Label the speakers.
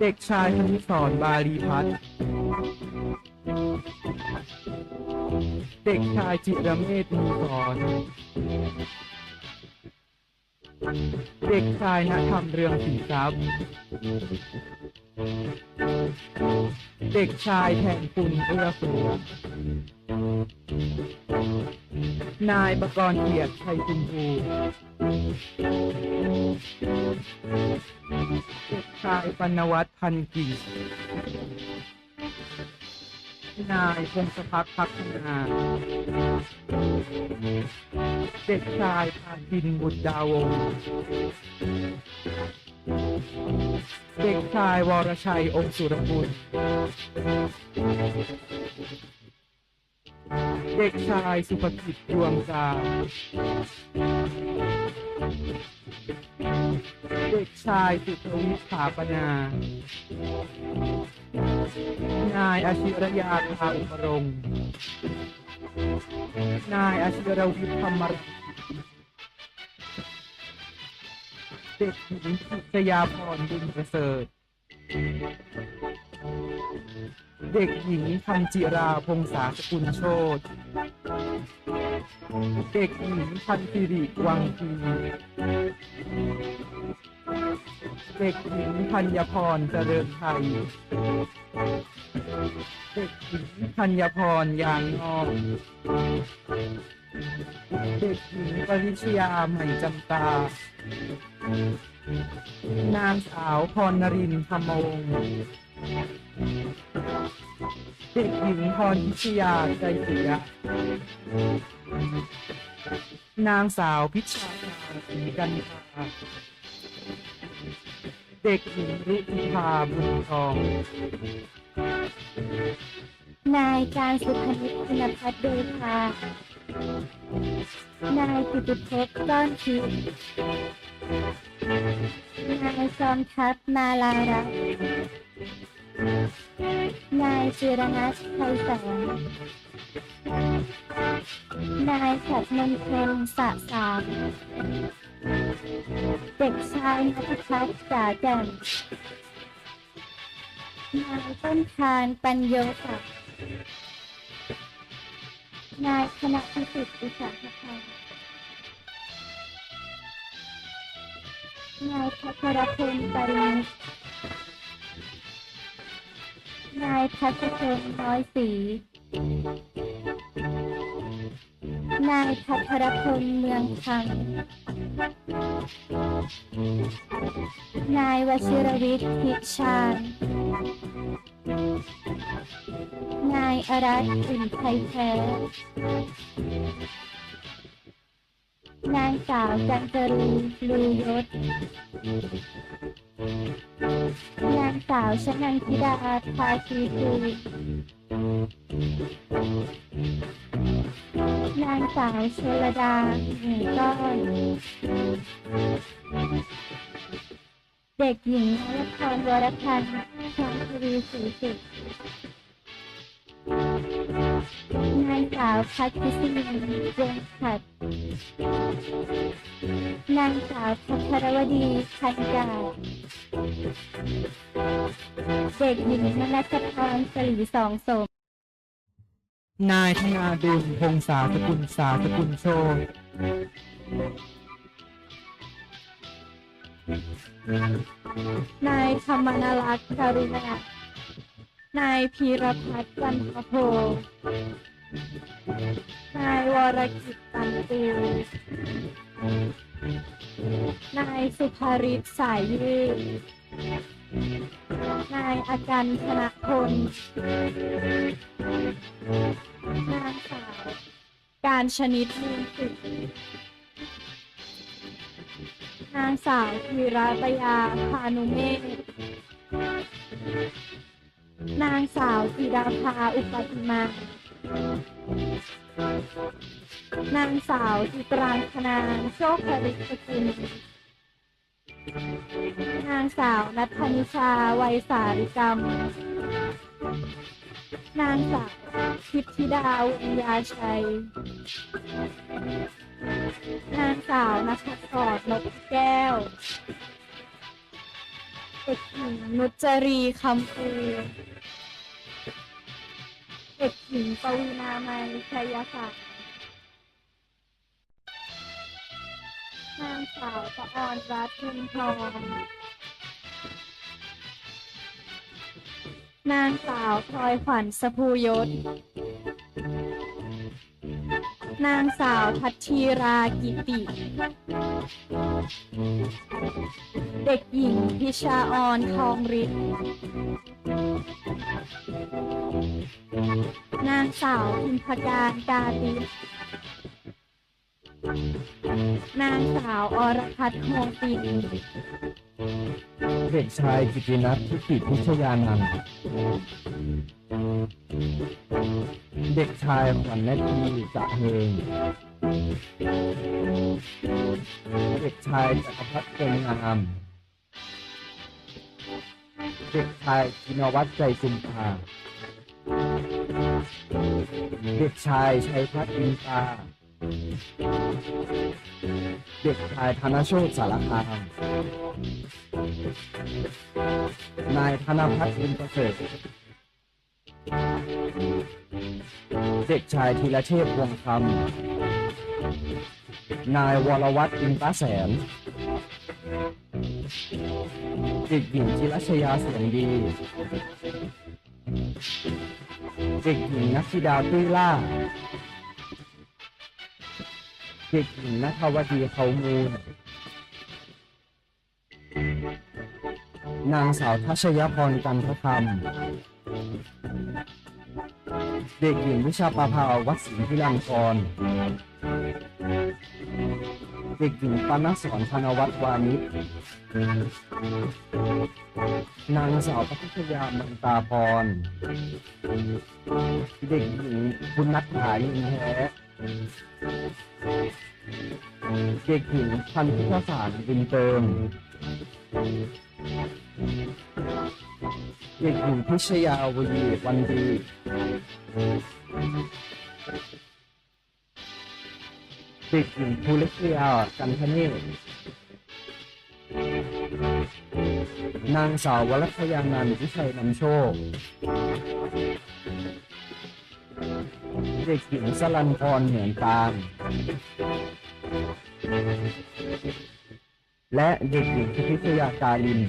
Speaker 1: เด็กชายธนิสรบาลีพัฒน์เด็กชายจิรเมธมีสอนเด็กชายณธรรมเรืองศรีทรัพย์เด็กชายแทนคุณเอื้อฟูนายประกรณ์เกียรติชัยคุณภู ชายปนวัฒน์พันกิ่งนายพงศพักพัฒนา เด็กชายพาคินบุตรดาวง เด็กชายวรชัยองค์สุรบุญเด็กชายสุภกิจรวมกา เด็กชายสุทวิทย์ถาปนา นายอาชิรยาทาอุปรงนายอาชิรวิทย์ธรรมร์เด็กหญิงพิชยาพรบุญประเสริฐ เด็กหญิงคำจิราพงษาสกุลโชต เด็กหญิงพันธิริวังพีเด็กหญิงธัญพรเจริญไทย เด็กหญิงธัญพรยางนอกเด็กหญิงปริชยาใหม่จำตา นางสาวพรนรินทร์ธมงเด็กหญิงพรพิชยาใจเสีย นางสาวพิชาภาศรีกันภาเด็กหญิงรุจิภาบุญทอง
Speaker 2: นายการสุพนิชคุณพัฒน์เดชานายกิติภพก้อนทินนายจอมทัพนาลารักษ์นายจิรนัทไทยแสง นายฉัดมนเทนสะสามเด็กชายนัทพัฒน์จ๋าแจ่มนายต้นทานปัญโยศักดิ์นายคณะพิสิทธิ์อุตสาหกรรมนายพัชรพลปรินนายพัชพลน้อยศรี นายพัชรพลเมืองคังนายวชิรวิทย์พิชาญนายอรัตอุ่นไทยแท้นางสาวจันจรีลือยศ นางสาวชนันธิดาภาคีภู นางสาวชลดาหมูก้อนเด็กหญิงนรพรวรพันธ์ชางทวีศรีสุขนางสาวพัชรศินีวงศ์ขัดนางสาวพัชรวดีพันกาเด็กหญิงนัสพรสลีสองสม
Speaker 1: นายธนาดุลพงษาสกุลสาสกุลโช
Speaker 2: นายธรรมนรัตน์การุณานายพีรพัฒน์จันทโพนายวรกิจตันตูนายสุภาริศสายยืดนายอาการธนพล นางสาว การชนิดมูลสุขนางสาวธีระปยาพานุเมฆนางสาวจิดาภาอุปติมา นางสาวจิตรางคณาโชคผลิตสกุลนางสาวนัทธนิชา วัยสาริกรรม นางสาวทิพธิดาวงยาชัย นางสาวนัทศรนกแก้ว เด็กหญิงนุจรีคำปูเด็กหญิงปวีนามัยชัยศักดิ์นางสาวตะออนรัตน์ทุนทอง นางสาวพลอยขวัญสภูยศ นางสาวทัชชีรากิติ เด็กหญิงพิชาออนทองฤทธิ์ นางสาวพิมพการกาตินางสาวอรพัฒน์โฮติน
Speaker 3: เด็กชายกิตินัททิติพิชยานันท์เด็กชายขวัญนาทีจะเฮงเด็กชายจักรพัฒน์เกงงาม เด็กชายชินวัตรใจจุมพาเด็กชายชัยพัฒน์อินตา เด็กชายธนโชตสารคาม นายธนพัฒน์อินประเสริฐเด็กชายธีรเทพวงคำ นายวรวัตรอินตาแสน เด็กหญิงจิรชยาเสียงดี เด็กหญิงนักธิดาตุ้ยล่า เด็กหญิงนัทวดีเขามูล นางสาวทัชยพรกันทธรรม เด็กหญิงวิชาปาภาวัดศรีพิรังกรเด็กหญิงปานสอนธนวัฒน์วานิชนางสาวพัทยามันตาพร เด็กหญิงคุณนัทธายินแท้ เด็กหญิงพันธุศาสตร์บุญเติม เด็กหญิงพิชยาวยีวันดี เด็กหญิงภูริศยกันทเนศนางสาววรัชยานันท์วิชัยนำโชค เด็กหญิงสลันพรเหมือนตาม และเด็กหญิงพิพิชยาการิน